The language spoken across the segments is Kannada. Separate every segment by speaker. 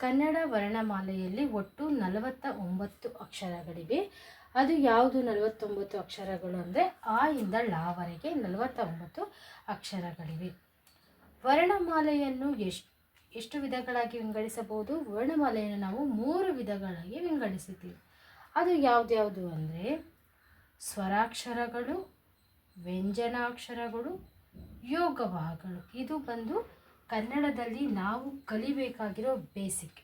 Speaker 1: ಕನ್ನಡ ವರ್ಣಮಾಲೆಯಲ್ಲಿ ಒಟ್ಟು ನಲವತ್ತ ಒಂಬತ್ತು ಅಕ್ಷರಗಳಿವೆ. ಅದು ಯಾವುದು ನಲವತ್ತೊಂಬತ್ತು ಅಕ್ಷರಗಳು ಅಂದರೆ ಆ ಇಂದ ಲಾವರೆಗೆ ನಲವತ್ತ ಒಂಬತ್ತು ಅಕ್ಷರಗಳಿವೆ. ವರ್ಣಮಾಲೆಯನ್ನು ಎಷ್ಟು ಎಷ್ಟು ವಿಧಗಳಾಗಿ ವಿಂಗಡಿಸಬಹುದು? ವರ್ಣಮಾಲೆಯನ್ನು ನಾವು ಮೂರು ವಿಧಗಳಾಗಿ ವಿಂಗಡಿಸಿದ್ದೀವಿ. ಅದು ಯಾವುದ್ಯಾವುದು ಅಂದರೆ ಸ್ವರಾಕ್ಷರಗಳು, ವ್ಯಂಜನಾಕ್ಷರಗಳು ಯೋಗವಾಹಗಳು ಇದು ಬಂದು ಕನ್ನಡದಲ್ಲಿ ನಾವು ಕಲಿಬೇಕಾಗಿರೋ ಬೇಸಿಕ್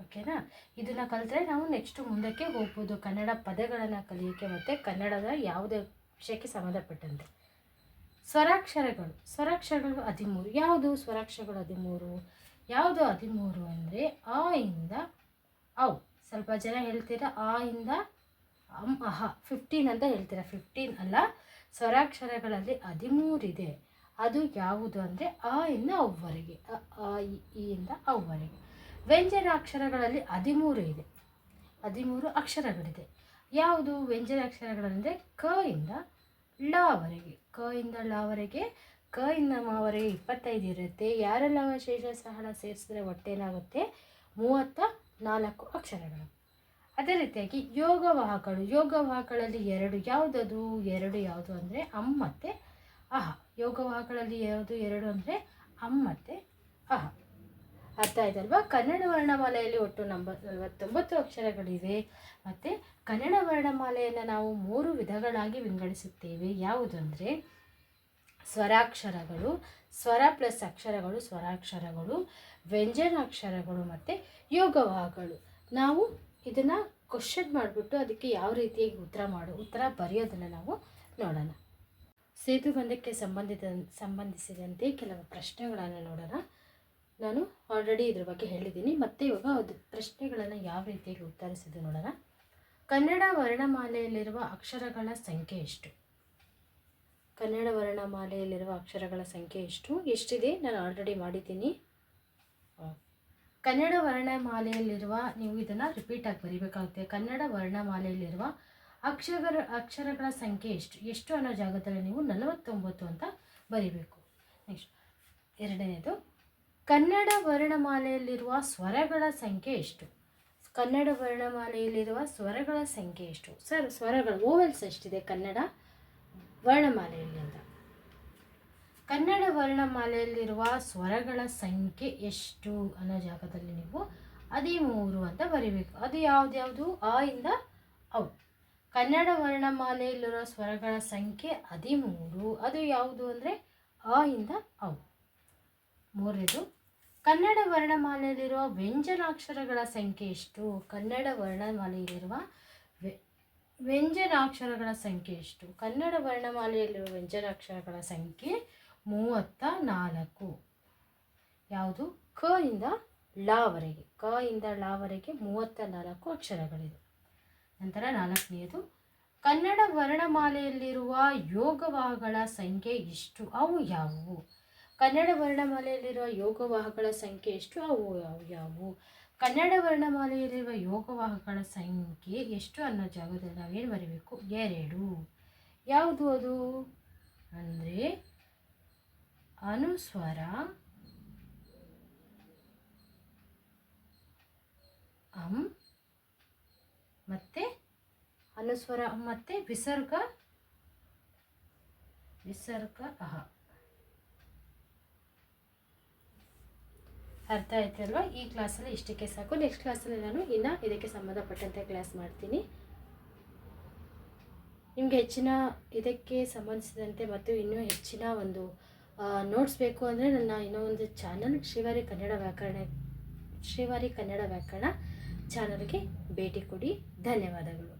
Speaker 1: ಓಕೆನಾ ಇದನ್ನು ಕಲಿತ್ರೆ ನಾವು ನೆಕ್ಸ್ಟ್ ಮುಂದಕ್ಕೆ ಹೋಗ್ಬೋದು. ಕನ್ನಡ ಪದಗಳನ್ನು ಕಲಿಯೋಕ್ಕೆ ಮತ್ತು ಕನ್ನಡದ ಯಾವುದೇ ವಿಷಯಕ್ಕೆ ಸಂಬಂಧಪಟ್ಟಂತೆ. ಸ್ವರಾಕ್ಷರಗಳು. ಸ್ವರಾಕ್ಷರಗಳು ಹದಿಮೂರು. ಯಾವುದು ಸ್ವರಾಕ್ಷರಗಳು ಹದಿಮೂರು? ಯಾವುದು ಹದಿಮೂರು ಅಂದರೆ ಆ ಇಂದ ಔ. ಸ್ವಲ್ಪ ಜನ ಹೇಳ್ತೀರಾ? ಆ ಇಂದ ಅಮ್ ಅಹ. ಫಿಫ್ಟೀನ್ ಅಂತ ಹೇಳ್ತೀರಾ? ಫಿಫ್ಟೀನ್ ಅಲ್ಲ. ಸ್ವರಾಕ್ಷರಗಳಲ್ಲಿ ಹದಿಮೂರಿದೆ. ಅದು ಯಾವುದು ಅಂದರೆ ಆ ಇಂದ ಅವ್ವರೆಗೆ ಅ ಇ, ಇಂದ ಅವ್ವರೆಗೆ. ವ್ಯಂಜನಾಕ್ಷರಗಳಲ್ಲಿ ಹದಿಮೂರು ಇದೆ. ಹದಿಮೂರು ಅಕ್ಷರಗಳಿದೆ. ಯಾವುದು ವ್ಯಂಜನಾಕ್ಷರಗಳಂದರೆ ಕ ಇಂದ ಳವರೆಗೆ ಕ ಇಂದ ಳವರೆಗೆ ಕ ಇಂದ ಮಾವರೆಗೆ ಇಪ್ಪತ್ತೈದು ಇರುತ್ತೆ. ಯಾರೆಲ್ಲ ಶೇಷ ಸಹಳ ಸೇರಿಸಿದ್ರೆ ಹೊಟ್ಟೆನಾಗುತ್ತೆ ಮೂವತ್ತ ನಾಲ್ಕು ಅಕ್ಷರಗಳು. ಅದೇ ರೀತಿಯಾಗಿ ಯೋಗವಾಹಗಳು ಯೋಗವಾಹಗಳಲ್ಲಿ ಎರಡು ಯಾವುದದು? ಎರಡು ಯಾವುದು ಅಂದರೆ ಅಮ್ ಮತ್ತು ಅಹ ಯೋಗವಾಹಗಳಲ್ಲಿ ಯಾವುದು ಎರಡು ಅಂದರೆ ಅಮ್ ಮತ್ತು ಅಹ. ಅರ್ಥ ಆಯ್ತಲ್ವಾ? ಕನ್ನಡ ವರ್ಣಮಾಲೆಯಲ್ಲಿ ಒಟ್ಟು ನಂಬ, ನಲವತ್ತೊಂಬತ್ತು ಅಕ್ಷರಗಳಿವೆ. ಮತ್ತು ಕನ್ನಡ ವರ್ಣಮಾಲೆಯನ್ನು ನಾವು ಮೂರು ವಿಧಗಳಾಗಿ ವಿಂಗಡಿಸುತ್ತೇವೆ. ಯಾವುದು ಅಂದರೆ ಸ್ವರಾಕ್ಷರಗಳು, ಸ್ವರ ಪ್ಲಸ್ ಅಕ್ಷರಗಳು, ಸ್ವರಾಕ್ಷರಗಳು ವ್ಯಂಜನಾಕ್ಷರಗಳು ಮತ್ತು ಯೋಗವಾಹಗಳು ನಾವು ಇದನ್ನು ಕ್ವಶನ್ ಮಾಡಿಬಿಟ್ಟು ಅದಕ್ಕೆ ಯಾವ ರೀತಿಯಾಗಿ ಉತ್ತರ ಮಾಡು, ಉತ್ತರ ಬರೆಯೋದನ್ನು ನಾವು ನೋಡೋಣ. ಸೇತುಬಂಧಕ್ಕೆ ಸಂಬಂಧಿತ, ಸಂಬಂಧಿಸಿದಂತೆ ಕೆಲವು ಪ್ರಶ್ನೆಗಳನ್ನು ನೋಡೋಣ. ನಾನು ಆಲ್ರೆಡಿ ಇದ್ರ ಬಗ್ಗೆ ಹೇಳಿದ್ದೀನಿ. ಮತ್ತೆ ಇವಾಗ ಅದು ಪ್ರಶ್ನೆಗಳನ್ನು ಯಾವ ರೀತಿಯಾಗಿ ಉತ್ತರಿಸಿದ್ದು ನೋಡೋಣ. ಕನ್ನಡ ವರ್ಣಮಾಲೆಯಲ್ಲಿರುವ ಅಕ್ಷರಗಳ ಸಂಖ್ಯೆ ಎಷ್ಟು? ಕನ್ನಡ ವರ್ಣಮಾಲೆಯಲ್ಲಿರುವ ಅಕ್ಷರಗಳ ಸಂಖ್ಯೆ ಎಷ್ಟು? ಎಷ್ಟಿದೆ? ನಾನು ಆಲ್ರೆಡಿ ಮಾಡಿದ್ದೀನಿ. ಕನ್ನಡ ವರ್ಣಮಾಲೆಯಲ್ಲಿರುವ, ನೀವು ಇದನ್ನು ರಿಪೀಟಾಗಿ ಬರಿಬೇಕಾಗುತ್ತೆ. ಕನ್ನಡ ವರ್ಣಮಾಲೆಯಲ್ಲಿರುವ ಅಕ್ಷರ, ಅಕ್ಷರಗಳ ಸಂಖ್ಯೆ ಎಷ್ಟು? ಎಷ್ಟು ಅನ್ನೋ ಜಾಗದಲ್ಲಿ ನೀವು ನಲವತ್ತೊಂಬತ್ತು ಅಂತ ಬರಿಬೇಕು. ನೆಕ್ಸ್ಟ್ ಎರಡನೇದು, ಕನ್ನಡ ವರ್ಣಮಾಲೆಯಲ್ಲಿರುವ ಸ್ವರಗಳ ಸಂಖ್ಯೆ ಎಷ್ಟು? ಕನ್ನಡ ವರ್ಣಮಾಲೆಯಲ್ಲಿರುವ ಸ್ವರಗಳ ಸಂಖ್ಯೆ ಎಷ್ಟು? ಸರ್, ಸ್ವರಗಳು ಓವೆಲ್ಸ್ ಎಷ್ಟಿದೆ ಕನ್ನಡ ವರ್ಣಮಾಲೆಯಲ್ಲಿ ಅಂತ? ಕನ್ನಡ ವರ್ಣಮಾಲೆಯಲ್ಲಿರುವ ಸ್ವರಗಳ ಸಂಖ್ಯೆ ಎಷ್ಟು ಅನ್ನೋ ಜಾಗದಲ್ಲಿ ನೀವು ಹದಿಮೂರು ಅಂತ ಬರಿಬೇಕು. ಅದು ಯಾವ್ದ್ಯಾವುದು ಆ ಇಂದ ಕನ್ನಡ ವರ್ಣಮಾಲೆಯಲ್ಲಿರುವ ಸ್ವರಗಳ ಸಂಖ್ಯೆ ಹದಿಮೂರು. ಅದು ಯಾವುದು ಅಂದರೆ ಅ ಇಂದ ಔ. ಮೂರನೇದು, ಕನ್ನಡ ವರ್ಣಮಾಲೆಯಲ್ಲಿರುವ ವ್ಯಂಜನಾಕ್ಷರಗಳ ಸಂಖ್ಯೆ ಎಷ್ಟು? ಕನ್ನಡ ವರ್ಣಮಾಲೆಯಲ್ಲಿರುವ ವ್ಯ- ವ್ಯಂಜನಾಕ್ಷರಗಳ ಸಂಖ್ಯೆ ಎಷ್ಟು? ಕನ್ನಡ ವರ್ಣಮಾಲೆಯಲ್ಲಿರುವ ವ್ಯಂಜನಾಕ್ಷರಗಳ ಸಂಖ್ಯೆ ಮೂವತ್ತ ನಾಲ್ಕು. ಯಾವುದು? ಕ ಇಂದ ಲಾವರೆಗೆ ಕ ಇಂದ ಲಾವರೆಗೆ ಮೂವತ್ತ ನಾಲ್ಕು ಅಕ್ಷರಗಳಿದೆ. ನಂತರ ನಾಲ್ಕನೆಯದು, ಕನ್ನಡ ವರ್ಣಮಾಲೆಯಲ್ಲಿರುವ ಯೋಗವಾಹಗಳ ಸಂಖ್ಯೆ ಎಷ್ಟು? ಅವು ಯಾವುವು? ಕನ್ನಡ ವರ್ಣಮಾಲೆಯಲ್ಲಿರುವ ಯೋಗವಾಹಗಳ ಸಂಖ್ಯೆ ಎಷ್ಟು? ಅವು ಯಾವು ಯಾವುವು? ಕನ್ನಡ ವರ್ಣಮಾಲೆಯಲ್ಲಿರುವ ಯೋಗವಾಹಗಳ ಸಂಖ್ಯೆ ಎಷ್ಟು ಅನ್ನೋ ಜಾಗದಲ್ಲಿ ನಾವೇನು ಬರೀಬೇಕು? ಎರಡು. ಯಾವುದು ಅದು? ಅಂದರೆ ಅನುಸ್ವರ, ಅಂ ಮತ್ತು ಅನುಸ್ವರ, ಮತ್ತೆ ವಿಸರ್ಗ ವಿಸರ್ಗ, ಅಹ. ಅರ್ಥ ಆಯ್ತಲ್ವಾ? ಈ ಕ್ಲಾಸಲ್ಲಿ ಇಷ್ಟಕ್ಕೆ ಸಾಕು. ನೆಕ್ಸ್ಟ್ ಕ್ಲಾಸಲ್ಲಿ ನಾನು ಇನ್ನು ಇದಕ್ಕೆ ಸಂಬಂಧಪಟ್ಟಂತೆ ಕ್ಲಾಸ್ ಮಾಡ್ತೀನಿ. ನಿಮಗೆ ಹೆಚ್ಚಿನ ಇದಕ್ಕೆ ಸಂಬಂಧಿಸಿದಂತೆ ಮತ್ತು ಇನ್ನೂ ಹೆಚ್ಚಿನ ಒಂದು ನೋಟ್ಸ್ ಬೇಕು ಅಂದರೆ ನನ್ನ ಇನ್ನೂ ಒಂದು ಚಾನಲ್ ಶ್ರೀವಾರಿ ಕನ್ನಡ ವ್ಯಾಕರಣ, ಶ್ರೀವಾರಿ ಕನ್ನಡ ವ್ಯಾಕರಣ. ಚಾನಲ್ಗೆ ಭೇಟಿ ಕೊಡಿ. ಧನ್ಯವಾದಗಳು.